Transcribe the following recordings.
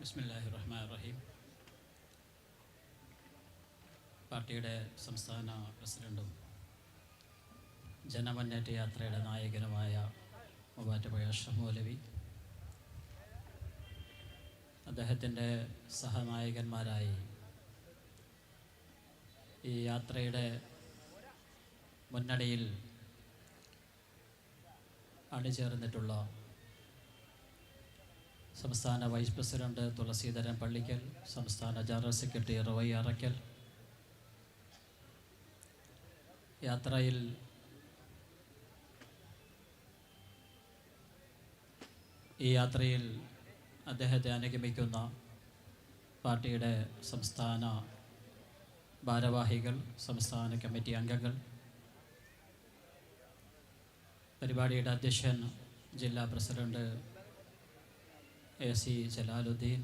ബിസ്മില്ലാഹി റഹ്മാൻ റഹീം പാർട്ടിയുടെ സംസ്ഥാന പ്രസിഡന്റും ജനമുന്നേറ്റ യാത്രയുടെ നായകനുമായ മൂവാറ്റുപുഴ ഷമൂലവി അദ്ദേഹത്തിന്റെ സഹനായകന്മാരായി ഈ യാത്രയുടെ മുന്നണിയിൽ അണിചേർന്നിട്ടുള്ള സംസ്ഥാന വൈസ് പ്രസിഡന്റ് തുളസീധരൻ പള്ളിക്കൽ സംസ്ഥാന ജനറൽ സെക്രട്ടറി റോയ് അറയ്ക്കൽ. യാത്രയിൽ ഈ യാത്രയിൽ അദ്ദേഹത്തെ അനുഗമിക്കുന്ന പാർട്ടിയുടെ സംസ്ഥാന ഭാരവാഹികൾ സംസ്ഥാന കമ്മിറ്റി അംഗങ്ങൾ പരിപാടിയുടെ അധ്യക്ഷൻ ജില്ലാ പ്രസിഡന്റ് എ സി ജലാലുദ്ദീൻ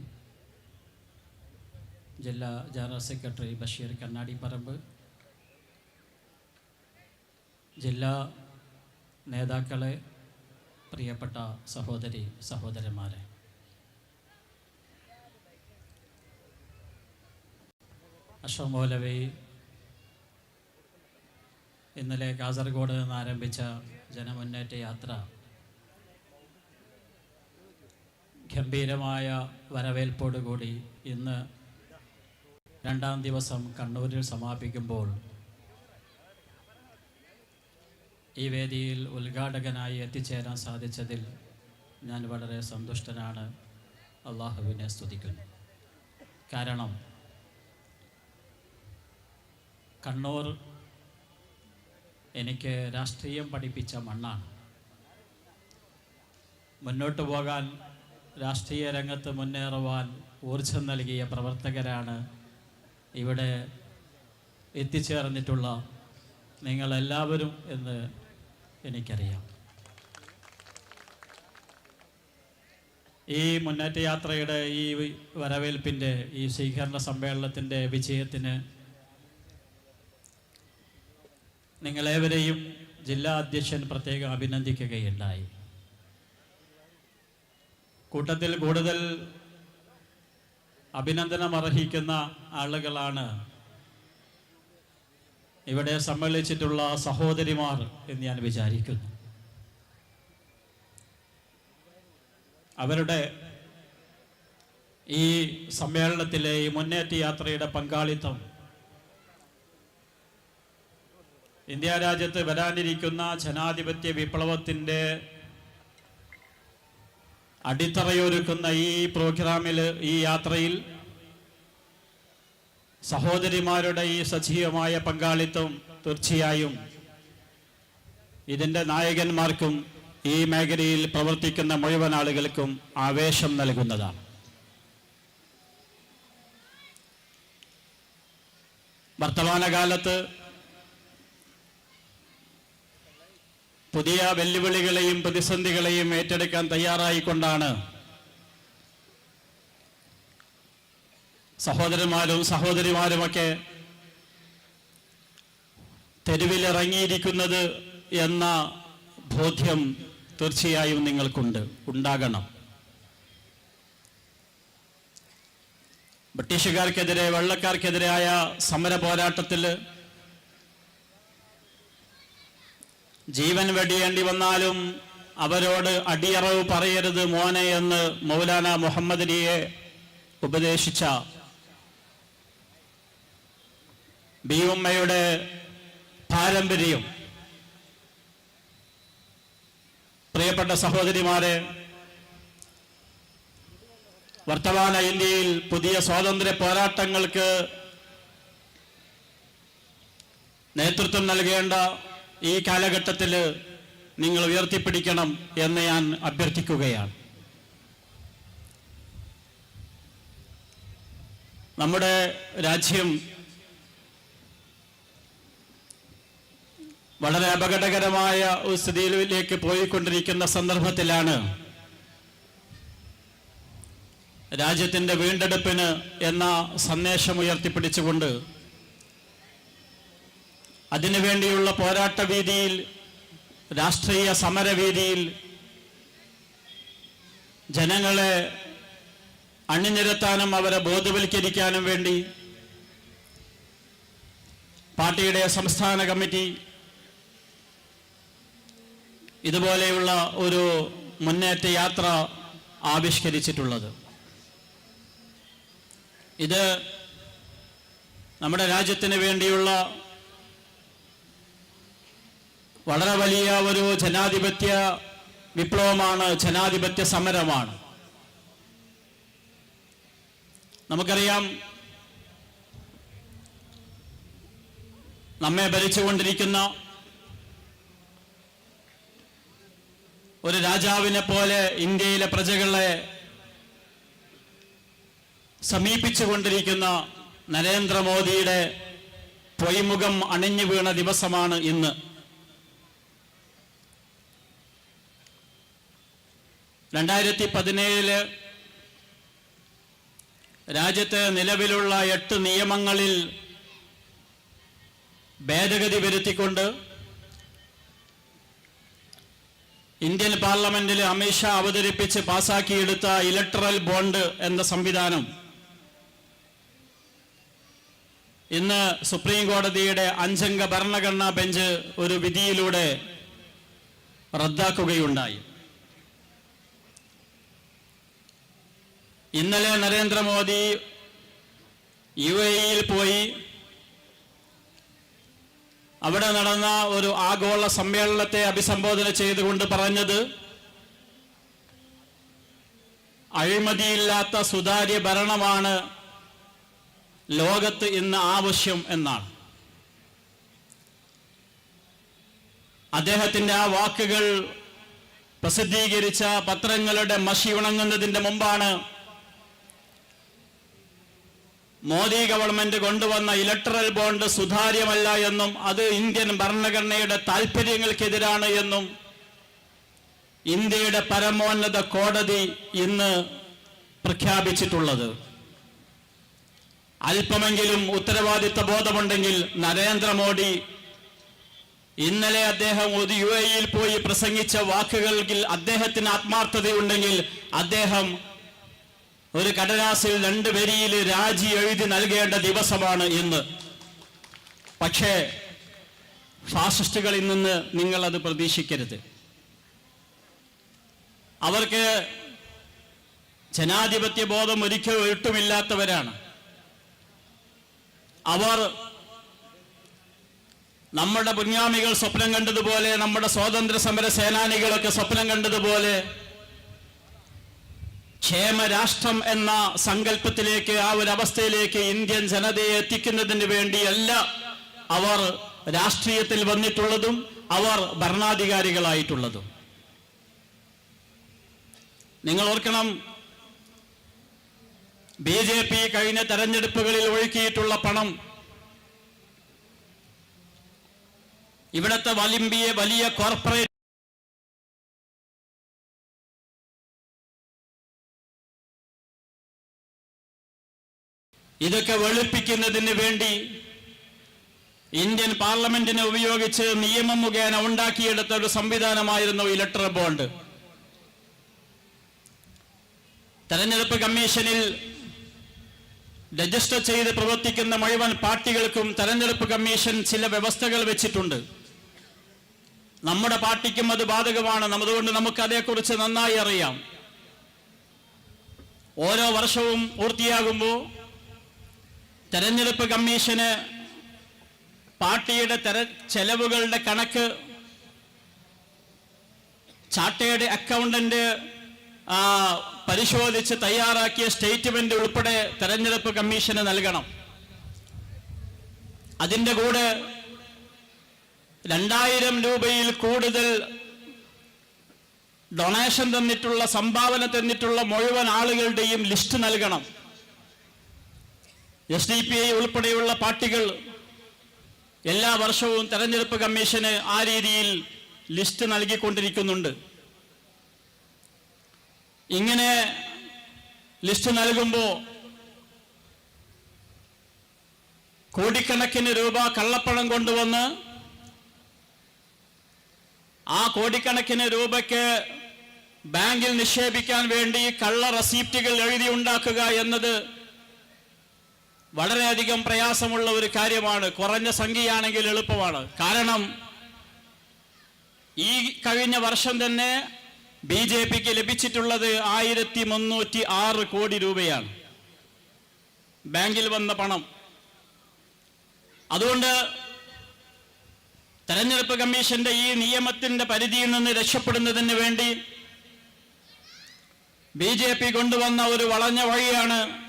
ജില്ലാ ജനറൽ സെക്രട്ടറി ബഷീർ കണ്ണാടിപ്പറമ്പ് ജില്ലാ നേതാക്കളെ പ്രിയപ്പെട്ട സഹോദരി സഹോദരന്മാരെ. അശോക് മൗലവി ഇന്നലെ കാസർഗോഡ് നിന്ന് ആരംഭിച്ച ജനമുന്നേറ്റ യാത്ര ഗംഭീരമായ വരവേൽപ്പോടുകൂടി ഇന്ന് രണ്ടാം ദിവസം കണ്ണൂരിൽ സമാപിക്കുമ്പോൾ ഈ വേദിയിൽ ഉദ്ഘാടകനായി എത്തിച്ചേരാൻ സാധിച്ചതിൽ ഞാൻ വളരെ സന്തുഷ്ടനാണ്. അള്ളാഹുവിനെ സ്തുതിക്കുന്നു. കാരണം കണ്ണൂർ എനിക്ക് രാഷ്ട്രീയം പഠിപ്പിച്ച മണ്ണാണ്. മുന്നോട്ട് പോകാൻ രാഷ്ട്രീയ രംഗത്ത് മുന്നേറുവാൻ ഊർജം നൽകിയ പ്രവർത്തകരാണ് ഇവിടെ എത്തിച്ചേർന്നിട്ടുള്ള നിങ്ങളെല്ലാവരും എന്ന് എനിക്കറിയാം. ഈ മുന്നേറ്റ യാത്രയുടെ ഈ വരവേൽപ്പിന്റെ ഈ സ്വീകരണ സമ്മേളനത്തിന്റെ വിജയത്തിന് നിങ്ങളേവരെയും ജില്ലാ അധ്യക്ഷൻ പ്രത്യേകം അഭിനന്ദിക്കുകയുണ്ടായി. കൂട്ടത്തിൽ കൂടുതൽ അഭിനന്ദനം അർഹിക്കുന്ന ആളുകളാണ് ഇവിടെ സമ്മേളിച്ചിട്ടുള്ള സഹോദരിമാർ എന്ന് ഞാൻ വിചാരിക്കുന്നു. അവരുടെ ഈ സമ്മേളനത്തിലെ ഈ മുന്നേറ്റ യാത്രയുടെ പങ്കാളിത്തം ഇന്ത്യ രാജ്യത്ത് വരാനിരിക്കുന്ന ജനാധിപത്യ വിപ്ലവത്തിന്റെ അടിത്തറയൊരുക്കുന്ന ഈ പ്രോഗ്രാമിൽ ഈ യാത്രയിൽ സഹോദരിമാരുടെ ഈ സജീവമായ പങ്കാളിത്തം തീർച്ചയായും ഇതിന്റെ നായകന്മാർക്കും ഈ മേഖലയിൽ പ്രവർത്തിക്കുന്ന മുഴുവൻ ആളുകൾക്കും ആവേശം നൽകുന്നതാണ്. വർത്തമാനകാലത്ത് പുതിയ വെല്ലുവിളികളെയും പ്രതിസന്ധികളെയും ഏറ്റെടുക്കാൻ തയ്യാറായിക്കൊണ്ടാണ് സഹോദരന്മാരും സഹോദരിമാരുമൊക്കെ തെരുവിലിറങ്ങിയിരിക്കുന്നത് എന്ന ബോധ്യം തീർച്ചയായും നിങ്ങൾക്കുണ്ട്. ഉണ്ടാകണം. ബ്രിട്ടീഷുകാർക്കെതിരെ വെള്ളക്കാർക്കെതിരായ സമര പോരാട്ടത്തിൽ ജീവൻ വെടിയേണ്ടി വന്നാലും അവരോട് അടിയറവ് പറയരുത് മോനെ എന്ന് മൗലാന മുഹമ്മദിനിയെ ഉപദേശിച്ച ബി ഉമ്മയുടെ പാരമ്പര്യം. പ്രിയപ്പെട്ട സഹോദരിമാരെ വർത്തമാന ഇന്ത്യയിൽ പുതിയ സ്വാതന്ത്ര്യ പോരാട്ടങ്ങൾക്ക് നേതൃത്വം നൽകേണ്ട ഈ കാലഘട്ടത്തിൽ നിങ്ങൾ ഉയർത്തിപ്പിടിക്കണം എന്ന് ഞാൻ അഭ്യർത്ഥിക്കുകയാണ്. നമ്മുടെ രാജ്യം വളരെ അപകടകരമായ ഒരു സ്ഥിതിയിലേക്ക് പോയിക്കൊണ്ടിരിക്കുന്ന സന്ദർഭത്തിലാണ് രാജ്യത്തിന്റെ വീണ്ടെടുപ്പിന് എന്ന സന്ദേശം ഉയർത്തിപ്പിടിച്ചുകൊണ്ട് അതിനുവേണ്ടിയുള്ള പോരാട്ട വീതിയിൽ രാഷ്ട്രീയ സമരവീതിയിൽ ജനങ്ങളെ അണിനിരത്താനും അവരെ ബോധവൽക്കരിക്കാനും വേണ്ടി പാർട്ടിയുടെ സംസ്ഥാന കമ്മിറ്റി ഇതുപോലെയുള്ള ഒരു മുന്നേറ്റ യാത്ര ആവിഷ്കരിച്ചിട്ടുള്ളത്. ഇത് നമ്മുടെ രാജ്യത്തിന് വേണ്ടിയുള്ള വളരെ വലിയ ഒരു ജനാധിപത്യ വിപ്ലവമാണ് ജനാധിപത്യ സമരമാണ്. നമുക്കറിയാം നമ്മെ ഭരിച്ചുകൊണ്ടിരിക്കുന്ന ഒരു രാജാവിനെ പോലെ ഇന്ത്യയിലെ പ്രജകളെ സമീപിച്ചുകൊണ്ടിരിക്കുന്ന നരേന്ദ്രമോദിയുടെ പൊയ്മുഖം അണിഞ്ഞു വീണ ദിവസമാണ് ഇന്ന്. രണ്ടായിരത്തി പതിനേഴിൽ രാജ്യത്ത് നിലവിലുള്ള എട്ട് നിയമങ്ങളിൽ ഭേദഗതി വരുത്തിക്കൊണ്ട് ഇന്ത്യൻ പാർലമെന്റിൽ അമിത്ഷാ അവതരിപ്പിച്ച് പാസാക്കിയെടുത്ത ഇലക്ട്രൽ ബോണ്ട് എന്ന സംവിധാനം ഇന്ന് സുപ്രീം കോടതിയുടെ അഞ്ചംഗ ഭരണഘടനാ ബെഞ്ച് ഒരു വിധിയിലൂടെ റദ്ദാക്കുകയുണ്ടായി. ഇന്നലെ നരേന്ദ്രമോദി യു എയിൽ പോയി. അവിടെ നടന്ന ഒരു ആഗോള സമ്മേളനത്തെ അഭിസംബോധന ചെയ്തുകൊണ്ട് പറഞ്ഞത് അഴിമതിയില്ലാത്ത സുതാര്യ ഭരണമാണ് ലോകത്ത് ഇന്ന് ആവശ്യം എന്നാണ്. അദ്ദേഹത്തിന്റെ ആ വാക്കുകൾ പ്രസിദ്ധീകരിച്ച പത്രങ്ങളുടെ മഷി ഉണങ്ങുന്നതിന്റെ മുമ്പാണ് മോദി ഗവൺമെന്റ് കൊണ്ടുവന്ന ഇലക്ട്രൽ ബോണ്ട് സുതാര്യമല്ല എന്നും അത് ഇന്ത്യൻ ഭരണഘടനയുടെ താല്പര്യങ്ങൾക്കെതിരാണ് എന്നും ഇന്ത്യയുടെ പരമോന്നത കോടതി ഇന്ന് പ്രഖ്യാപിച്ചിട്ടുള്ളത്. അല്പമെങ്കിലും ഉത്തരവാദിത്ത ബോധമുണ്ടെങ്കിൽ നരേന്ദ്രമോദി ഇന്നലെ അദ്ദേഹം യു എയിൽ പോയി പ്രസംഗിച്ച വാക്കുകളിൽ അദ്ദേഹത്തിന് ആത്മാർത്ഥതയുണ്ടെങ്കിൽ അദ്ദേഹം ഒരു കടലാസിൽ രണ്ട് വരിയിൽ രാജി എഴുതി നൽകേണ്ട ദിവസമാണ് ഇന്ന്. പക്ഷേ ഫാസിസ്റ്റുകളിൽ നിന്ന് നിങ്ങൾ അത് പ്രതീക്ഷിക്കരുത്. അവർക്ക് ജനാധിപത്യ ബോധം ഒരിക്കലും ഒട്ടുമില്ലാത്തവരാണ്. അവർ നമ്മുടെ പുണ്യാമികൾ സ്വപ്നം കണ്ടതുപോലെ നമ്മുടെ സ്വാതന്ത്ര്യ സമര സേനാനികളൊക്കെ സ്വപ്നം കണ്ടതുപോലെ ക്ഷേമരാഷ്ട്രം എന്ന സങ്കല്പത്തിലേക്ക് ആ ഒരു അവസ്ഥയിലേക്ക് ഇന്ത്യൻ ജനതയെ എത്തിക്കുന്നതിന് വേണ്ടിയല്ല അവർ രാഷ്ട്രീയത്തിൽ വന്നിട്ടുള്ളതും അവർ ഭരണാധികാരികളായിട്ടുള്ളതും. നിങ്ങൾ ഓർക്കണം ബി ജെ പി കഴിഞ്ഞ തെരഞ്ഞെടുപ്പുകളിൽ ഒഴുക്കിയിട്ടുള്ള പണം ഇവിടത്തെ വലിയ വലിയ കോർപ്പറേറ്റ് ഇതൊക്കെ വെളുപ്പിക്കുന്നതിന് വേണ്ടി ഇന്ത്യൻ പാർലമെന്റിനെ ഉപയോഗിച്ച് നിയമം മുഖേന ഉണ്ടാക്കിയെടുത്ത ഒരു സംവിധാനമായിരുന്നു ഇലക്ട്രൽ ബോണ്ട്. തെരഞ്ഞെടുപ്പ് കമ്മീഷനിൽ രജിസ്റ്റർ ചെയ്ത് പ്രവർത്തിക്കുന്ന മുഴുവൻ പാർട്ടികൾക്കും തെരഞ്ഞെടുപ്പ് കമ്മീഷൻ ചില വ്യവസ്ഥകൾ വെച്ചിട്ടുണ്ട്. നമ്മുടെ പാർട്ടിക്കും അത് ബാധകമാണ്. അതുകൊണ്ട് നമുക്ക് അതേക്കുറിച്ച് നന്നായി അറിയാം. ഓരോ വർഷവും പൂർത്തിയാകുമ്പോൾ തെരഞ്ഞെടുപ്പ് കമ്മീഷന് പാർട്ടിയുടെ തെര ചെലവുകളുടെ കണക്ക് ചാർട്ടേഡ് അക്കൗണ്ടന്റ് പരിശോധിച്ച് തയ്യാറാക്കിയ സ്റ്റേറ്റ്മെന്റ് ഉൾപ്പെടെ തെരഞ്ഞെടുപ്പ് കമ്മീഷന് നൽകണം. അതിന്റെ കൂടെ രണ്ടായിരം രൂപയിൽ കൂടുതൽ ഡൊണേഷൻ തന്നിട്ടുള്ള സംഭാവന തന്നിട്ടുള്ള മുഴുവൻ ആളുകളുടെയും ലിസ്റ്റ് നൽകണം. എസ് ഡി പി ഐ ഉൾപ്പെടെയുള്ള പാർട്ടികൾ എല്ലാ വർഷവും തെരഞ്ഞെടുപ്പ് കമ്മീഷന് ആ രീതിയിൽ ലിസ്റ്റ് നൽകിക്കൊണ്ടിരിക്കുന്നുണ്ട്. ഇങ്ങനെ ലിസ്റ്റ് നൽകുമ്പോൾ കോടിക്കണക്കിന് രൂപ കള്ളപ്പണം കൊണ്ടുവന്ന് ആ കോടിക്കണക്കിന് രൂപയ്ക്ക് ബാങ്കിൽ നിക്ഷേപിക്കാൻ വേണ്ടി കള്ള റെസീപ്റ്റുകൾ എഴുതി ഉണ്ടാക്കുക എന്നത് വളരെയധികം പ്രയാസമുള്ള ഒരു കാര്യമാണ്. കുറഞ്ഞ സംഖ്യയാണെങ്കിൽ എളുപ്പമാണ്. കാരണം ഈ കഴിഞ്ഞ വർഷം തന്നെ ബി ജെ പിക്ക് ലഭിച്ചിട്ടുള്ളത് ആയിരത്തി മുന്നൂറ്റി ആറ് കോടി രൂപയാണ്. ബാങ്കിൽ വന്ന പണം. അതുകൊണ്ട് തെരഞ്ഞെടുപ്പ് കമ്മീഷന്റെ ഈ നിയമത്തിന്റെ പരിധിയിൽ നിന്ന് രക്ഷപ്പെടുന്നതിന് വേണ്ടി ബി കൊണ്ടുവന്ന ഒരു വളഞ്ഞ വഴിയാണ്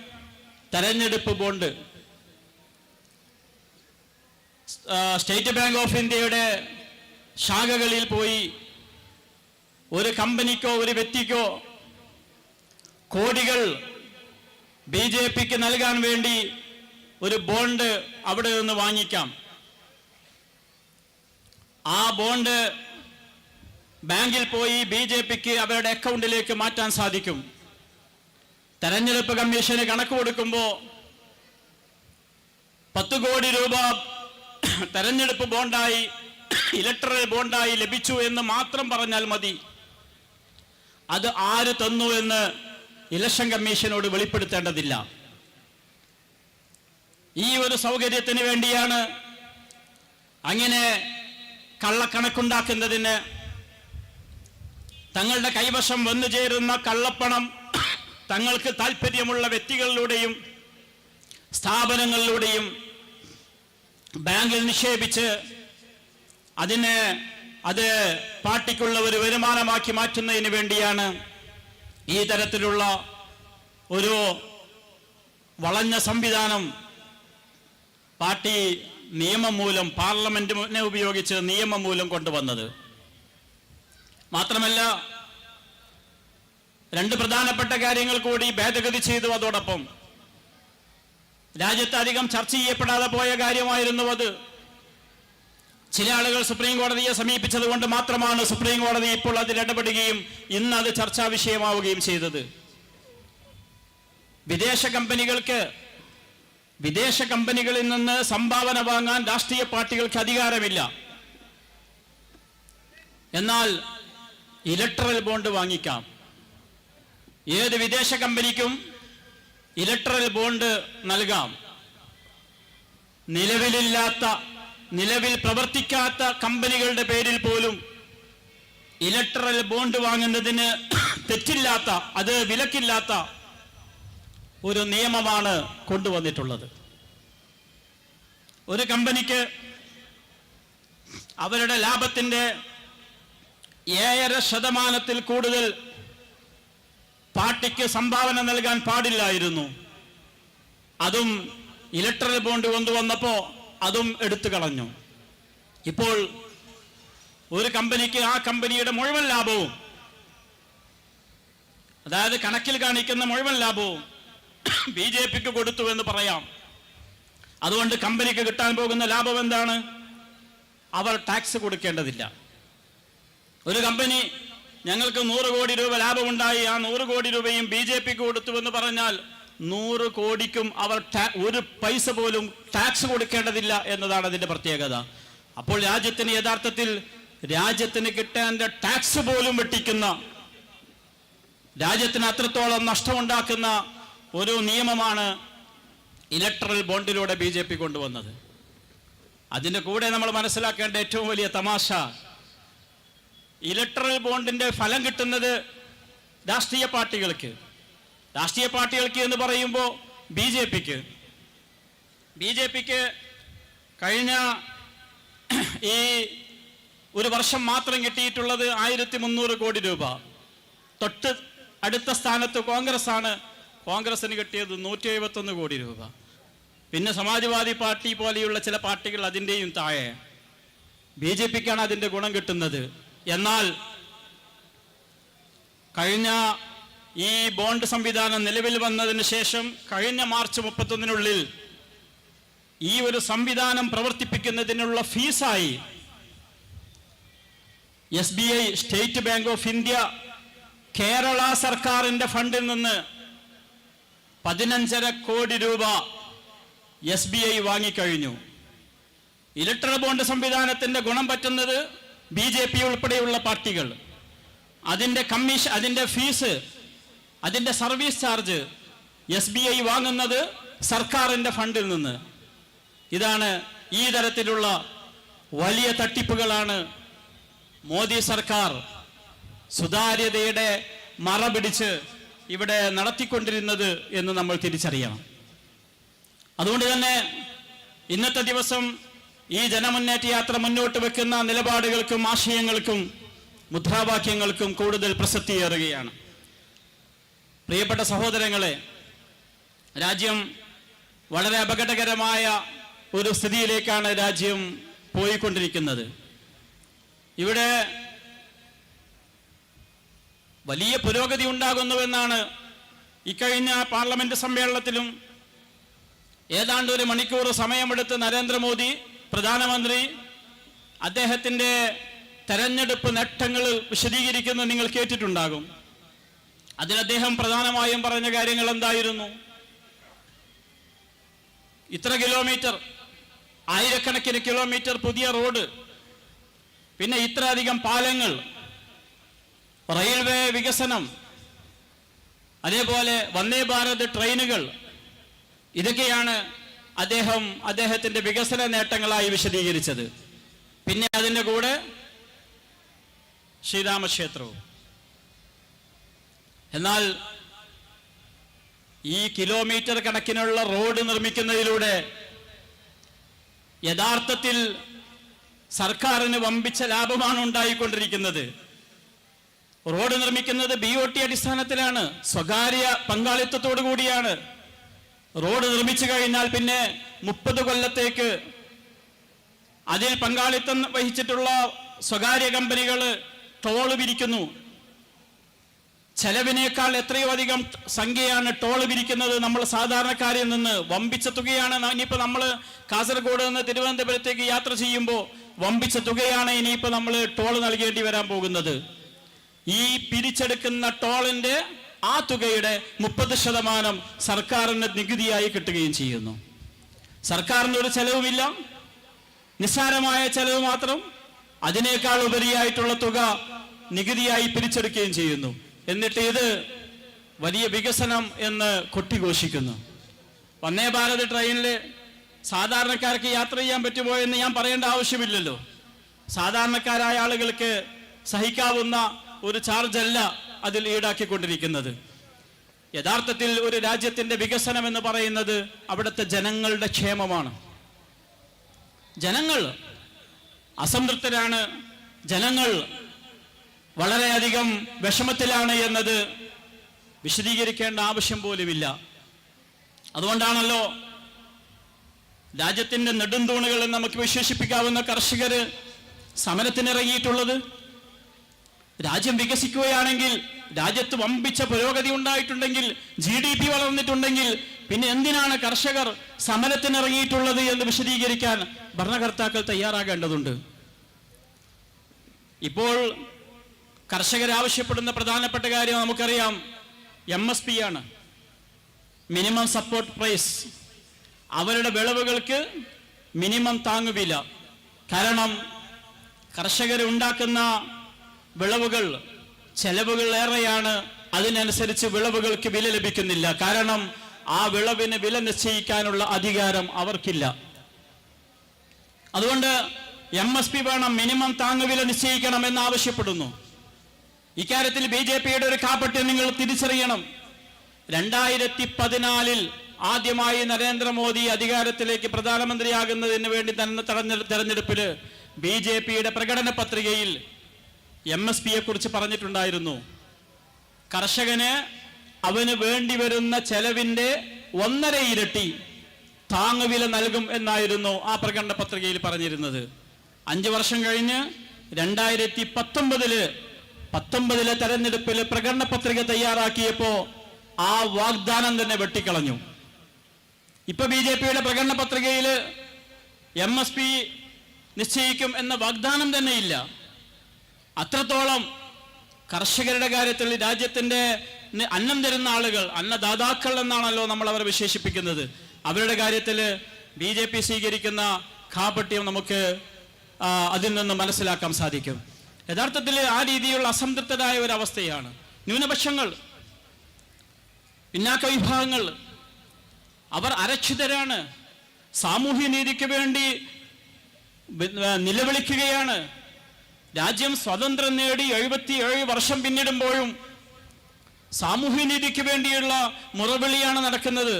തെരഞ്ഞെടുപ്പ് ബോണ്ട്. സ്റ്റേറ്റ് ബാങ്ക് ഓഫ് ഇന്ത്യയുടെ ശാഖകളിൽ പോയി ഒരു കമ്പനിക്കോ ഒരു വ്യക്തിക്കോ കോടികൾ ബി ജെ പിക്ക് നൽകാൻ വേണ്ടി ഒരു ബോണ്ട് അവിടെ നിന്ന് വാങ്ങിക്കാം. ആ ബോണ്ട് ബാങ്കിൽ പോയി ബി ജെ പിക്ക് അവരുടെ അക്കൗണ്ടിലേക്ക് മാറ്റാൻ സാധിക്കും. തെരഞ്ഞെടുപ്പ് കമ്മീഷന് കണക്ക് കൊടുക്കുമ്പോൾ പത്ത് കോടി രൂപ തെരഞ്ഞെടുപ്പ് ബോണ്ടായി ഇലക്ട്രൽ ബോണ്ടായി ലഭിച്ചു എന്ന് മാത്രം പറഞ്ഞാൽ മതി. അത് ആര് തന്നു എന്ന് ഇലക്ഷൻ കമ്മീഷനോട് വെളിപ്പെടുത്തേണ്ടതില്ല. ഈ ഒരു സൗകര്യത്തിന് വേണ്ടിയാണ് അങ്ങനെ കള്ളക്കണക്കുണ്ടാക്കുന്നതിന് തങ്ങളുടെ കൈവശം വന്നു ചേരുന്ന കള്ളപ്പണം തങ്ങൾക്ക് താല്പര്യമുള്ള വ്യക്തികളിലൂടെയും സ്ഥാപനങ്ങളിലൂടെയും ബാങ്കിൽ നിക്ഷേപിച്ച് അതിന് അത് പാർട്ടിക്കുള്ള ഒരു വരുമാനമാക്കി മാറ്റുന്നതിന് വേണ്ടിയാണ് ഈ തരത്തിലുള്ള ഒരു വളഞ്ഞ സംവിധാനം പാർട്ടി നിയമം മൂലം പാർലമെന്റിനെ ഉപയോഗിച്ച് നിയമം മൂലം കൊണ്ടുവന്നത്. മാത്രമല്ല രണ്ട് പ്രധാനപ്പെട്ട കാര്യങ്ങൾ കൂടി ഭേദഗതി ചെയ്തു അതോടൊപ്പം. രാജ്യത്ത് അധികം ചർച്ച ചെയ്യപ്പെടാതെ പോയ കാര്യമായിരുന്നു അത്. ചില ആളുകൾ സുപ്രീം കോടതിയെ സമീപിച്ചത് കൊണ്ട് മാത്രമാണ് സുപ്രീം കോടതി ഇപ്പോൾ അതിൽ ഇടപെടുകയും ഇന്ന് അത് ചർച്ചാ വിഷയമാവുകയും ചെയ്തത്. വിദേശ കമ്പനികൾക്ക് വിദേശ കമ്പനികളിൽ നിന്ന് സംഭാവന വാങ്ങാൻ രാഷ്ട്രീയ പാർട്ടികൾക്ക് അധികാരമില്ല. എന്നാൽ ഇലക്ട്രൽ ബോണ്ട് വാങ്ങിക്കാം. ഏത് വിദേശ കമ്പനിക്കും ഇലക്ട്രൽ ബോണ്ട് നൽകാം. നിലവിലില്ലാത്ത നിലവിൽ പ്രവർത്തിക്കാത്ത കമ്പനികളുടെ പേരിൽ പോലും ഇലക്ട്രൽ ബോണ്ട് വാങ്ങുന്നതിന് തെറ്റില്ലാത്ത അത് വിലക്കില്ലാത്ത ഒരു നിയമമാണ് കൊണ്ടുവന്നിട്ടുള്ളത്. ഒരു കമ്പനിക്ക് അവരുടെ ലാഭത്തിന്റെ ഏഴര ശതമാനത്തിൽ കൂടുതൽ പാർട്ടിക്ക് സംഭാവന നൽകാൻ പാടില്ലായിരുന്നു. അതും ഇലക്ട്രൽ ബോണ്ട് കൊണ്ടുവന്നപ്പോൾ അതും എടുത്തു കളഞ്ഞു. ഇപ്പോൾ ഒരു കമ്പനിക്ക് ആ കമ്പനിയുടെ മുഴുവൻ ലാഭവും അതായത് കണക്കിൽ കാണിക്കുന്ന മുഴുവൻ ലാഭവും ബി ജെ പിക്ക് കൊടുത്തു എന്ന് പറയാം. അതുകൊണ്ട് കമ്പനിക്ക് കിട്ടാൻ പോകുന്ന ലാഭം എന്താണ്? അവർ ടാക്സ് കൊടുക്കേണ്ടതില്ല. ഒരു കമ്പനി ഞങ്ങൾക്ക് നൂറ് കോടി രൂപ ലാഭമുണ്ടായി. ആ നൂറ് കോടി രൂപയും ബി ജെ പിക്ക് കൊടുത്തുവെന്ന് പറഞ്ഞാൽ നൂറ് കോടിക്കും അവർ ഒരു പൈസ പോലും ടാക്സ് കൊടുക്കേണ്ടതില്ല എന്നതാണ് അതിന്റെ പ്രത്യേകത. അപ്പോൾ രാജ്യത്തിന് യഥാർത്ഥത്തിൽ രാജ്യത്തിന് കിട്ടേണ്ട ടാക്സ് പോലും വെട്ടിക്കുന്ന രാജ്യത്തിന് അത്രത്തോളം നഷ്ടമുണ്ടാക്കുന്ന ഒരു നിയമമാണ് ഇലക്ട്രൽ ബോണ്ടിലൂടെ ബി ജെ പി കൊണ്ടുവന്നത്. അതിന്റെ കൂടെ നമ്മൾ മനസ്സിലാക്കേണ്ട ഏറ്റവും വലിയ തമാശ ഇലക്ട്രൽ ബോണ്ടിന്റെ ഫലം കിട്ടുന്നത് രാഷ്ട്രീയ പാർട്ടികൾക്ക്. രാഷ്ട്രീയ പാർട്ടികൾക്ക് എന്ന് പറയുമ്പോൾ ബി ജെ പിക്ക്. ബി ജെ പിക്ക് കഴിഞ്ഞ ഈ ഒരു വർഷം മാത്രം കിട്ടിയിട്ടുള്ളത് ആയിരത്തി മുന്നൂറ് കോടി രൂപ. തൊട്ട് അടുത്ത സ്ഥാനത്ത് കോൺഗ്രസ് ആണ് കോൺഗ്രസിന് കിട്ടിയത് നൂറ്റി എഴുപത്തൊന്ന് കോടി രൂപ. പിന്നെ സമാജ്വാദി പാർട്ടി പോലെയുള്ള ചില പാർട്ടികൾ അതിന്റെയും താഴെ. ബി ജെ പിക്കാണ് അതിന്റെ ഗുണം കിട്ടുന്നത്. എന്നാൽ കഴിഞ്ഞ ഈ ബോണ്ട് സംവിധാനം നിലവിൽ വന്നതിന് ശേഷം കഴിഞ്ഞ മാർച്ച് മുപ്പത്തൊന്നിനുള്ളിൽ ഈ ഒരു സംവിധാനം പ്രവർത്തിപ്പിക്കുന്നതിനുള്ള ഫീസായി S B I State Bank of India Kerala സർക്കാരിന്റെ ഫണ്ടിൽ നിന്ന് പതിനഞ്ചര കോടി രൂപ എസ് ബി ഐ വാങ്ങിക്കഴിഞ്ഞു. ഇലക്ട്രൽ ബോണ്ട് സംവിധാനത്തിന്റെ ഗുണം പറ്റുന്നത് ബി ജെ പി ഉൾപ്പെടെയുള്ള പാർട്ടികൾ അതിന്റെ കമ്മീഷൻ അതിന്റെ ഫീസ് അതിന്റെ service charge S B I വാങ്ങുന്നത് സർക്കാരിന്റെ ഫണ്ടിൽ നിന്ന്. ഇതാണ് ഈ തരത്തിലുള്ള വലിയ തട്ടിപ്പുകളാണ് മോദി സർക്കാർ സുതാര്യതയുടെ മറ പിടിച്ച് ഇവിടെ നടത്തിക്കൊണ്ടിരുന്നത് എന്ന് നമ്മൾ തിരിച്ചറിയണം. അതുകൊണ്ട് തന്നെ ഇന്നത്തെ ദിവസം ഈ ജനമുന്നേറ്റ യാത്ര മുന്നോട്ട് വെക്കുന്ന നിലപാടുകൾക്കും ആശയങ്ങൾക്കും മുദ്രാവാക്യങ്ങൾക്കും കൂടുതൽ പ്രസക്തിയേറുകയാണ്. പ്രിയപ്പെട്ട സഹോദരങ്ങളെ രാജ്യം വളരെ അപകടകരമായ ഒരു സ്ഥിതിയിലേക്കാണ് രാജ്യം പോയിക്കൊണ്ടിരിക്കുന്നത്. ഇവിടെ വലിയ പുരോഗതി ഉണ്ടാകുന്നുവെന്നാണ് ഇക്കഴിഞ്ഞ പാർലമെന്റ് സമ്മേളനത്തിലും ഏതാണ്ട് ഒരു മണിക്കൂർ സമയമെടുത്ത് നരേന്ദ്രമോദി പ്രധാനമന്ത്രി അദ്ദേഹത്തിന്റെ തെരഞ്ഞെടുപ്പ് നേട്ടങ്ങൾ വിശദീകരിക്കുന്നത് നിങ്ങൾ കേട്ടിട്ടുണ്ടാകും. അതിൽ അദ്ദേഹം പ്രധാനമായും പറഞ്ഞ കാര്യങ്ങൾ എന്തായിരുന്നു? ഇത്ര കിലോമീറ്റർ ആയിരക്കണക്കിന് കിലോമീറ്റർ പുതിയ റോഡ് പിന്നെ ഇത്രയധികം പാലങ്ങൾ റെയിൽവേ വികസനം അതേപോലെ വന്ദേ ഭാരത് ട്രെയിനുകൾ ഇതൊക്കെയാണ് അദ്ദേഹം അദ്ദേഹത്തിന്റെ വികസന നേട്ടങ്ങളായി വിശദീകരിച്ചത്. പിന്നെ അതിന്റെ കൂടെ ശ്രീരാമക്ഷേത്രവും. എന്നാൽ ഈ കിലോമീറ്റർ കണക്കിനുള്ള റോഡ് നിർമ്മിക്കുന്നതിലൂടെ യഥാർത്ഥത്തിൽ സർക്കാരിന് വമ്പിച്ച ലാഭമാണ് ഉണ്ടായിക്കൊണ്ടിരിക്കുന്നത്. റോഡ് നിർമ്മിക്കുന്നത് ബി ഒ ടി അടിസ്ഥാനത്തിലാണ്. സ്വകാര്യ പങ്കാളിത്തത്തോടു കൂടിയാണ് റോഡ് നിർമ്മിച്ചു കഴിഞ്ഞാൽ പിന്നെ മുപ്പത് കൊല്ലത്തേക്ക് അതിൽ പങ്കാളിത്തം വഹിച്ചിട്ടുള്ള സ്വകാര്യ കമ്പനികൾ ടോൾ പിരിക്കുന്നു ചെലവിനേക്കാൾ എത്രയോ അധികം സംഖ്യയാണ് ടോൾ പിരിക്കുന്നത് നമ്മൾ സാധാരണക്കാരിൽ നിന്ന്. വമ്പിച്ച തുകയാണ് ഇനിയിപ്പോൾ നമ്മൾ കാസർഗോഡ് നിന്ന് തിരുവനന്തപുരത്തേക്ക് യാത്ര ചെയ്യുമ്പോൾ വമ്പിച്ച തുകയാണ് ഇനിയിപ്പോൾ നമ്മൾ ടോൾ നൽകേണ്ടി വരാൻ പോകുന്നത്. ഈ പിരിച്ചെടുക്കുന്ന ടോളിന്റെ ആ തുകയുടെ മുപ്പത് ശതമാനം സർക്കാരിന് നികുതിയായി കിട്ടുകയും ചെയ്യുന്നു. സർക്കാരിന് ഒരു ചെലവുമില്ല. നിസ്സാരമായ ചെലവ് മാത്രം അതിനേക്കാൾ ഉപരിയായിട്ടുള്ള തുക നികുതിയായി പിരിച്ചെടുക്കുകയും ചെയ്യുന്നു. എന്നിട്ട് ഇത് വലിയ വികസനം എന്ന് കൊട്ടിഘോഷിക്കുന്നു. വന്നേ ഭാരത് ട്രെയിനിൽ സാധാരണക്കാർക്ക് യാത്ര ചെയ്യാൻ പറ്റുമോ എന്ന് ഞാൻ പറയേണ്ട ആവശ്യമില്ലല്ലോ. സാധാരണക്കാരായ ആളുകൾക്ക് സഹിക്കാവുന്ന ഒരു ചാർജല്ല. അതിൽ ഈടാക്കിക്കൊണ്ടിരിക്കുന്നത്. യഥാർത്ഥത്തിൽ ഒരു രാജ്യത്തിന്റെ വികസനം എന്ന് പറയുന്നത് അവിടുത്തെ ജനങ്ങളുടെ ക്ഷേമമാണ്. ജനങ്ങൾ അസംതൃപ്തരാണ്. ജനങ്ങൾ വളരെയധികം വിഷമത്തിലാണ് എന്നത് വിശദീകരിക്കേണ്ട ആവശ്യം പോലുമില്ല. അതുകൊണ്ടാണല്ലോ രാജ്യത്തിന്റെ നെടുന്തൂണുകൾ നമുക്ക് വിശേഷിപ്പിക്കാവുന്ന കർഷകര് സമരത്തിനിറങ്ങിയിട്ടുള്ളത്. രാജ്യം വികസിക്കുകയാണെങ്കിൽ രാജ്യത്ത് വമ്പിച്ച പുരോഗതി ഉണ്ടായിട്ടുണ്ടെങ്കിൽ ജി ഡി പി വളർന്നിട്ടുണ്ടെങ്കിൽ പിന്നെ എന്തിനാണ് കർഷകർ സമരത്തിനിറങ്ങിയിട്ടുള്ളത് എന്ന് വിശദീകരിക്കാൻ ഭരണകർത്താക്കൾ തയ്യാറാകേണ്ടതുണ്ട്. ഇപ്പോൾ കർഷകർ ആവശ്യപ്പെടുന്ന പ്രധാനപ്പെട്ട കാര്യം നമുക്കറിയാം. എം എസ് പി ആണ്. മിനിമം സപ്പോർട്ട് പ്രൈസ് അവരുടെ വിളവുകൾക്ക് മിനിമം താങ്ങുവില. കാരണം കർഷകർ ഉണ്ടാക്കുന്ന വിളവുകൾ ചെലവുകൾ ഏറെയാണ്. അതിനനുസരിച്ച് വിളവുകൾക്ക് വില ലഭിക്കുന്നില്ല. കാരണം ആ വിളവിന് വില നിശ്ചയിക്കാനുള്ള അധികാരം അവർക്കില്ല. അതുകൊണ്ട് എം എസ് പി വേണം മിനിമം താങ്ങുവില നിശ്ചയിക്കണം എന്ന് ആവശ്യപ്പെടുന്നു. ഇക്കാര്യത്തിൽ ബി ജെ പിയുടെ ഒരു കാപ്പട്ടി നിങ്ങൾ തിരിച്ചറിയണം. രണ്ടായിരത്തി പതിനാലിൽ ആദ്യമായി നരേന്ദ്രമോദി അധികാരത്തിലേക്ക് പ്രധാനമന്ത്രിയാകുന്നതിന് വേണ്ടി തന്നെ തെരഞ്ഞെടുപ്പിൽ ബി ജെ പിയുടെ പ്രകടന പത്രികയിൽ എം എസ് പിയെ കുറിച്ച് പറഞ്ഞിട്ടുണ്ടായിരുന്നു. കർഷകന് അവന് വേണ്ടി വരുന്ന ചെലവിന്റെ ഒന്നര ഇരട്ടി താങ്ങുവില നൽകും എന്നായിരുന്നു ആ പ്രകടന പത്രികയിൽ പറഞ്ഞിരുന്നത്. അഞ്ച് വർഷം കഴിഞ്ഞ് രണ്ടായിരത്തി പത്തൊമ്പതിൽ പത്തൊമ്പതിലെ തെരഞ്ഞെടുപ്പിൽ പ്രകടന പത്രിക തയ്യാറാക്കിയപ്പോൾ ആ വാഗ്ദാനം തന്നെ വെട്ടിക്കളഞ്ഞു. ഇപ്പൊ ബി ജെ പിയുടെ പ്രകടന പത്രികയിൽ എം എസ് പി നിശ്ചയിക്കും എന്ന വാഗ്ദാനം തന്നെ ഇല്ല അത്രത്തോളം കർഷകരുടെ കാര്യത്തിൽ രാജ്യത്തിന്റെ അന്നം തരുന്ന ആളുകൾ അന്നദാതാക്കൾ എന്നാണല്ലോ നമ്മൾ അവരെ വിശേഷിപ്പിക്കുന്നത്. അവരുടെ കാര്യത്തിൽ ബി ജെ പി സ്വീകരിക്കുന്ന കാപട്യം നമുക്ക് അതിൽ നിന്ന് മനസ്സിലാക്കാൻ സാധിക്കും. യഥാർത്ഥത്തിൽ ആ രീതിയിലുള്ള അസംതൃപ്തരായ ഒരു അവസ്ഥയാണ്. ന്യൂനപക്ഷങ്ങൾ പിന്നാക്ക വിഭാഗങ്ങൾ അവർ അരക്ഷിതരാണ്. സാമൂഹ്യ നീതിക്ക് വേണ്ടി നിലവിളിക്കുകയാണ്. രാജ്യം സ്വാതന്ത്ര്യം നേടി എഴുപത്തി ഏഴ് വർഷം പിന്നിടുമ്പോഴും സാമൂഹ്യനീതിക്ക് വേണ്ടിയുള്ള മുറവിളിയാണ് നടക്കുന്നത്.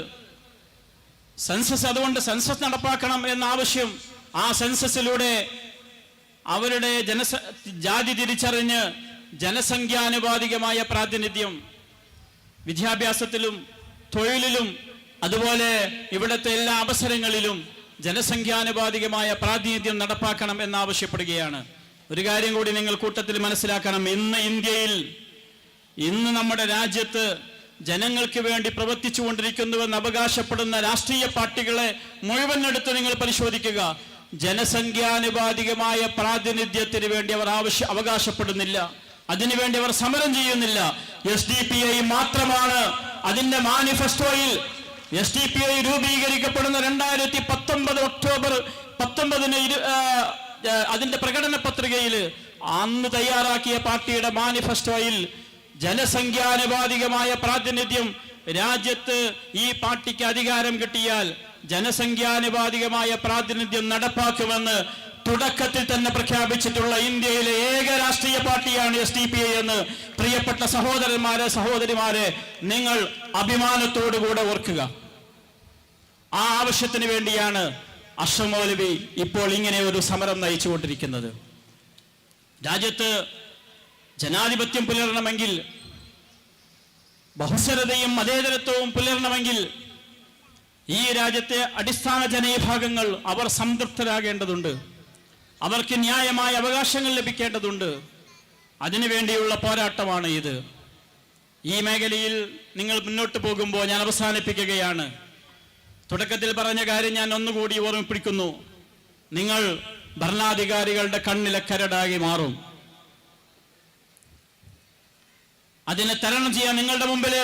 സെൻസസ് അതുകൊണ്ട് സെൻസസ് നടപ്പാക്കണം എന്ന ആവശ്യം ആ സെൻസസിലൂടെ അവരുടെ ജനസ ജാതി തിരിച്ചറിഞ്ഞ് ജനസംഖ്യാനുപാതികമായ പ്രാതിനിധ്യം വിദ്യാഭ്യാസത്തിലും തൊഴിലിലും അതുപോലെ ഇവിടുത്തെ എല്ലാ അവസരങ്ങളിലും ജനസംഖ്യാനുപാതികമായ പ്രാതിനിധ്യം നടപ്പാക്കണം എന്നാവശ്യപ്പെടുകയാണ് ഒരു കാര്യം കൂടി നിങ്ങൾ കൂട്ടത്തിൽ മനസ്സിലാക്കണം. ഇന്ന് ഇന്ത്യയിൽ ഇന്ന് നമ്മുടെ രാജ്യത്ത് ജനങ്ങൾക്ക് വേണ്ടി പ്രവർത്തിച്ചു കൊണ്ടിരിക്കുന്നുവെന്ന് അവകാശപ്പെടുന്ന രാഷ്ട്രീയ പാർട്ടികളെ മുഴുവൻ എടുത്ത് നിങ്ങൾ പരിശോധിക്കുക. ജനസംഖ്യാനുപാതികമായ പ്രാതിനിധ്യത്തിന് വേണ്ടി അവർ ആവശ്യ അവകാശപ്പെടുന്നില്ല. അതിനുവേണ്ടി അവർ സമരം ചെയ്യുന്നില്ല. എസ് ഡി പി ഐ മാത്രമാണ് അതിന്റെ മാനിഫെസ്റ്റോയിൽ എസ് ഡി പി ഐ രൂപീകരിക്കപ്പെടുന്ന രണ്ടായിരത്തി പത്തൊമ്പത് ഒക്ടോബർ പത്തൊമ്പതിന് അതിന്റെ പ്രകടന പത്രികയിൽ അന്ന് തയ്യാറാക്കിയ പാർട്ടിയുടെ മാനിഫെസ്റ്റോയിൽ ജനസംഖ്യാനുപാതികമായ പ്രാതിനിധ്യം രാജ്യത്ത് ഈ പാർട്ടിക്ക് അധികാരം കിട്ടിയാൽ ജനസംഖ്യാനുപാതികമായ പ്രാതിനിധ്യം നടപ്പാക്കുമെന്ന് തുടക്കത്തിൽ തന്നെ പ്രഖ്യാപിച്ചിട്ടുള്ള ഇന്ത്യയിലെ ഏക രാഷ്ട്രീയ പാർട്ടിയാണ് എസ് ഡി പി ഐ എന്ന് പ്രിയപ്പെട്ട സഹോദരന്മാരെ സഹോദരിമാരെ നിങ്ങൾ അഭിമാനത്തോടുകൂടെ ഓർക്കുക. ആ ആവശ്യത്തിന് വേണ്ടിയാണ് അഷ്റഫ് ഇപ്പോൾ ഇങ്ങനെ ഒരു സമരം നയിച്ചുകൊണ്ടിരിക്കുന്നത്. രാജ്യത്ത് ജനാധിപത്യം പുലരണമെങ്കിൽ ബഹുസ്വരതയും മതേതരത്വവും പുലരണമെങ്കിൽ ഈ രാജ്യത്തെ അടിസ്ഥാന ജനവിഭാഗങ്ങൾ അവർ സംതൃപ്തരാകേണ്ടതുണ്ട്. അവർക്ക് ന്യായമായ അവകാശങ്ങൾ ലഭിക്കേണ്ടതുണ്ട്. അതിനുവേണ്ടിയുള്ള പോരാട്ടമാണ് ഇത്. ഈ മേഖലയിൽ നിങ്ങൾ മുന്നോട്ട് പോകുമ്പോൾ ഞാൻ അവസാനിപ്പിക്കുകയാണ്. തുടക്കത്തിൽ പറഞ്ഞ കാര്യം ഞാൻ ഒന്നുകൂടി ഓർമ്മിപ്പിക്കുന്നു. നിങ്ങൾ ഭരണാധികാരികളുടെ കണ്ണിലെ കരടായി മാറും. അതിനെ തരണം ചെയ്യാൻ നിങ്ങളുടെ മുമ്പിൽ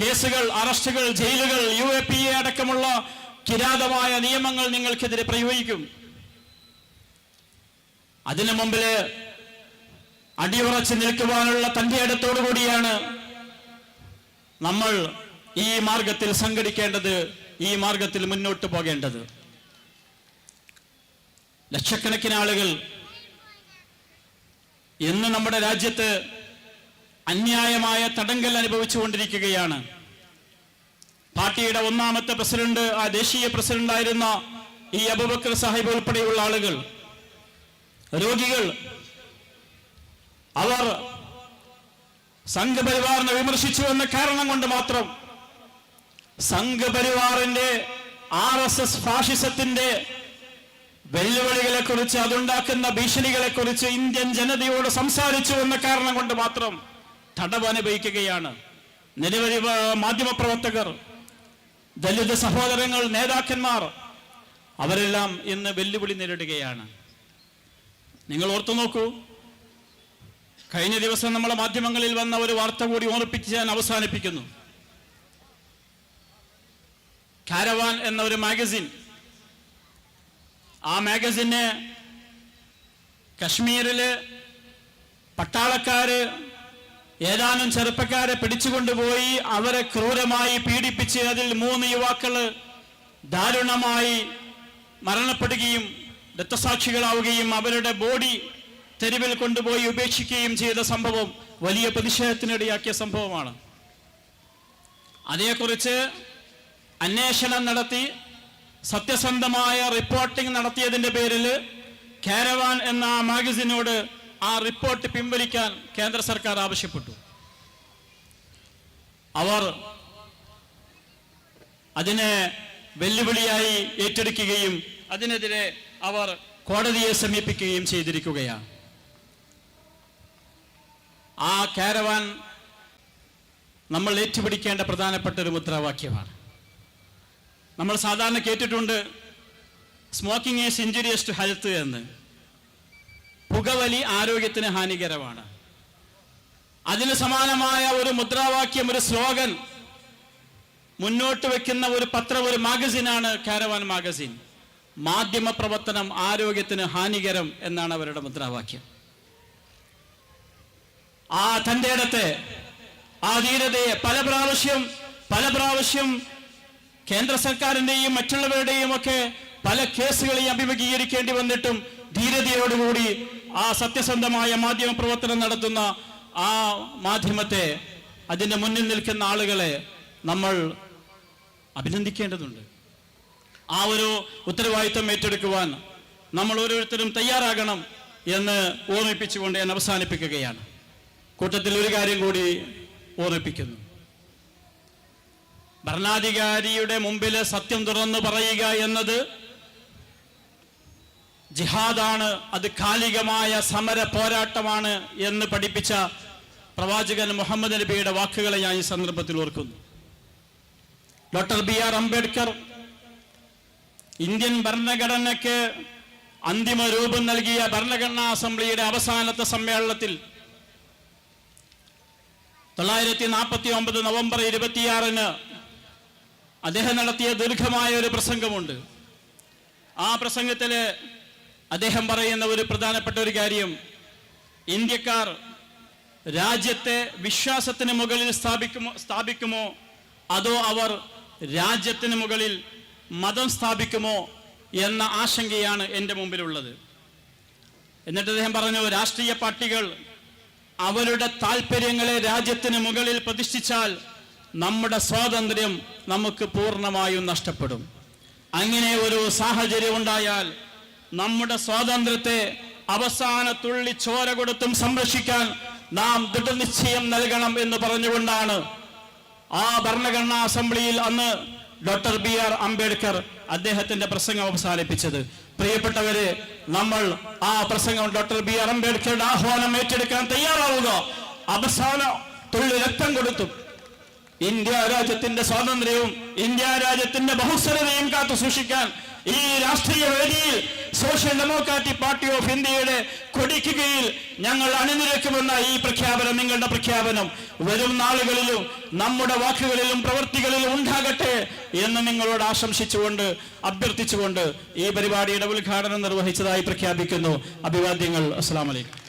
കേസുകൾ അറസ്റ്റുകൾ ജയിലുകൾ യു എ പി എ അടക്കമുള്ള കിരാതമായ നിയമങ്ങൾ നിങ്ങൾക്കെതിരെ പ്രയോഗിക്കും. അതിനു മുമ്പിൽ അടിയുറച്ച് നിൽക്കുവാനുള്ള തന്റെ അടുത്തോടു കൂടിയാണ് നമ്മൾ ഈ മാർഗത്തിൽ സംഘടിക്കേണ്ടത്. ഈ മാർഗത്തിൽ മുന്നോട്ട് പോകേണ്ടത്. ലക്ഷക്കണക്കിന് ആളുകൾ ഇന്ന് നമ്മുടെ രാജ്യത്ത് അന്യായമായ തടങ്കൽ അനുഭവിച്ചുകൊണ്ടിരിക്കുകയാണ് പാർട്ടിയുടെ ഒന്നാമത്തെ പ്രസിഡന്റ് ആ ദേശീയ പ്രസിഡന്റായിരുന്ന ഈ അബുബക്കർ സാഹിബ് ഉൾപ്പെടെയുള്ള ആളുകൾ രോഗികൾ അവർ സംഘപരിവാറിനെ വിമർശിച്ചു എന്ന കാരണം കൊണ്ട് മാത്രം സംഘപരിവാറിന്റെ ആർ എസ് എസ് ഫാഷിസത്തിന്റെ വെല്ലുവിളികളെ കുറിച്ച് അതുണ്ടാക്കുന്ന ഭീഷണികളെ കുറിച്ച് ഇന്ത്യൻ ജനതയോട് സംസാരിച്ചു എന്ന കാരണം കൊണ്ട് മാത്രം തടവനുഭവിക്കുകയാണ് നിരവധി മാധ്യമപ്രവർത്തകർ ദലിത് സഹോദരങ്ങൾ നേതാക്കന്മാർ അവരെല്ലാം ഇന്ന് വെല്ലുവിളി നേരിടുകയാണ്. നിങ്ങൾ ഓർത്തു നോക്കൂ കഴിഞ്ഞ ദിവസം നമ്മളെ മാധ്യമങ്ങളിൽ വന്ന ഒരു വാർത്ത കൂടി ഓർപ്പിച്ച് ഞാൻ അവസാനിപ്പിക്കുന്നു. കാരവാൻ എന്ന ഒരു മാഗസിൻ ആ മാഗസിന് കശ്മീരിൽ പട്ടാളക്കാര് ഏതാനും ചെറുപ്പക്കാരെ പിടിച്ചുകൊണ്ടുപോയി അവരെ ക്രൂരമായി പീഡിപ്പിച്ച് അതിൽ മൂന്ന് യുവാക്കൾ ദാരുണമായി മരണപ്പെടുകയും രക്തസാക്ഷികളാവുകയും അവരുടെ ബോഡി തെരുവിൽ കൊണ്ടുപോയി ഉപേക്ഷിക്കുകയും ചെയ്ത സംഭവം വലിയ പ്രതിഷേധത്തിനിടയാക്കിയ സംഭവമാണ്. അതേക്കുറിച്ച് അന്വേഷണം നടത്തി സത്യസന്ധമായ റിപ്പോർട്ടിംഗ് നടത്തിയതിന്റെ പേരിൽ കാരവാൻ എന്ന മാഗസിനോട് ആ റിപ്പോർട്ട് പിൻവലിക്കാൻ കേന്ദ്ര സർക്കാർ ആവശ്യപ്പെട്ടു. അവർ അതിനെ വെല്ലുവിളിയായി ഏറ്റെടുക്കുകയും അതിനെതിരെ അവർ കോടതിയെ സമീപിക്കുകയും ചെയ്തിരിക്കുകയാണ്. ആ കാരവാൻ നമ്മൾ ഏറ്റുപിടിക്കേണ്ട പ്രധാനപ്പെട്ട ഒരു മുദ്രാവാക്യമാണ്. നമ്മൾ സാധാരണ കേട്ടിട്ടുണ്ട് smoking is injurious to health എന്ന്. പുകവലി ആരോഗ്യത്തിന് ഹാനികരമാണ്. അതിന് സമാനമായ ഒരു മുദ്രാവാക്യം ഒരു സ്ലോഗൻ മുന്നോട്ട് വെക്കുന്ന ഒരു പത്രം ഒരു മാഗസിനാണ് കാരവാൻ മാഗസിൻ മാധ്യമ പ്രവർത്തനം ആരോഗ്യത്തിന് ഹാനികരം എന്നാണ് അവരുടെ മുദ്രാവാക്യം. ആ തന്റെ ഇടത്തെ ആ ധീരതയെ പല പ്രാവശ്യം പല പ്രാവശ്യം കേന്ദ്ര സർക്കാരിന്റെയും മറ്റുള്ളവരുടെയും ഒക്കെ പല കേസുകളെയും അഭിമുഖീകരിക്കേണ്ടി വന്നിട്ടും ധീരതയോടുകൂടി ആ സത്യസന്ധമായ മാധ്യമ പ്രവർത്തനം നടത്തുന്ന ആ മാധ്യമത്തെ അതിന്റെ മുന്നിൽ നിൽക്കുന്ന ആളുകളെ നമ്മൾ അഭിനന്ദിക്കേണ്ടതുണ്ട്. ആ ഒരു ഉത്തരവാദിത്വം ഏറ്റെടുക്കുവാൻ നമ്മൾ ഓരോരുത്തരും തയ്യാറാകണം എന്ന് ഓർമ്മിപ്പിച്ചുകൊണ്ട് ഞാൻ അവസാനിപ്പിക്കുകയാണ്. കൂട്ടത്തിൽ ഒരു കാര്യം കൂടി ഓർമ്മിപ്പിക്കുന്നു. ഭരണാധികാരിയുടെ മുമ്പിൽ സത്യം തുറന്നു പറയുക എന്നത് ജിഹാദാണ് അത് കാലികമായ സമര പോരാട്ടമാണ് എന്ന് പഠിപ്പിച്ച പ്രവാചകൻ മുഹമ്മദ് നബിയുടെ വാക്കുകളെ ഞാൻ ഈ സന്ദർഭത്തിൽ ഓർക്കുന്നു. Doctor B R Ambedkar Indian ഭരണഘടനയ്ക്ക് അന്തിമ രൂപം നൽകിയ ഭരണഘടനാ അസംബ്ലിയുടെ അവസാനത്തെ സമ്മേളനത്തിൽ തൊള്ളായിരത്തി നാൽപ്പത്തി ഒമ്പത് നവംബർ ഇരുപത്തിയാറിന് അദ്ദേഹം നടത്തിയ ദീർഘമായ ഒരു പ്രസംഗമുണ്ട്. ആ പ്രസംഗത്തിൽ അദ്ദേഹം പറയുന്ന ഒരു പ്രധാനപ്പെട്ട ഒരു കാര്യം ഇന്ത്യക്കാർ രാജ്യത്തെ വിശ്വാസത്തിന് മുകളിൽ സ്ഥാപിക്കുമോ സ്ഥാപിക്കുമോ? അതോ അവർ രാജ്യത്തിന് മുകളിൽ മതം സ്ഥാപിക്കുമോ എന്ന ആശങ്കയാണ് എന്റെ മുമ്പിലുള്ളത്. എന്നിട്ട് അദ്ദേഹം പറഞ്ഞു രാഷ്ട്രീയ പാർട്ടികൾ അവരുടെ താല്പര്യങ്ങളെ രാജ്യത്തിന് മുകളിൽ പ്രതിഷ്ഠിച്ചാൽ നമ്മുടെ സ്വാതന്ത്ര്യം നമുക്ക് പൂർണമായും നഷ്ടപ്പെടും. അങ്ങനെ ഒരു സാഹചര്യം ഉണ്ടായാൽ നമ്മുടെ സ്വാതന്ത്ര്യത്തെ അവസാന തുള്ളി ചോര കൊടുത്തും സംരക്ഷിക്കാൻ നാം ദൃഢനിശ്ചയം നൽകണം എന്ന് പറഞ്ഞുകൊണ്ടാണ് ആ ഭരണഘടനാ അസംബ്ലിയിൽ അന്ന് ഡോക്ടർ ബി ആർ അംബേദ്കർ അദ്ദേഹത്തിന്റെ പ്രസംഗം അവസാനിപ്പിച്ചത്. പ്രിയപ്പെട്ടവരെ നമ്മൾ ആ പ്രസംഗം ഡോക്ടർ ബി ആർ അംബേദ്കറുടെ ആഹ്വാനം ഏറ്റെടുക്കാൻ തയ്യാറാവുക. അവസാന തുള്ളി രക്തം കൊടുത്തും ഇന്ത്യ രാജ്യത്തിന്റെ സ്വാതന്ത്ര്യവും ഇന്ത്യ രാജ്യത്തിന്റെ ബഹുസ്വരതയും കാത്തു സൂക്ഷിക്കാൻ ഈ രാഷ്ട്രീയ വേദിയിൽ സോഷ്യൽ ഡെമോക്രാറ്റിക് പാർട്ടി ഓഫ് ഇന്ത്യയുടെ കൊടിക്ക് കീഴിൽ ഞങ്ങൾ അണിനിരക്കുമെന്ന ഈ പ്രഖ്യാപനം നിങ്ങളുടെ പ്രഖ്യാപനം വരും നാളുകളിലും നമ്മുടെ വാക്കുകളിലും പ്രവൃത്തികളിലും ഉണ്ടാകട്ടെ എന്ന് നിങ്ങളോട് ആശംസിച്ചുകൊണ്ട് അഭ്യർത്ഥിച്ചുകൊണ്ട് ഈ പരിപാടിയുടെ ഉദ്ഘാടനം നിർവഹിച്ചതായി പ്രഖ്യാപിക്കുന്നു. അഭിവാദ്യങ്ങൾ. അസ്സാം വലൈക്കും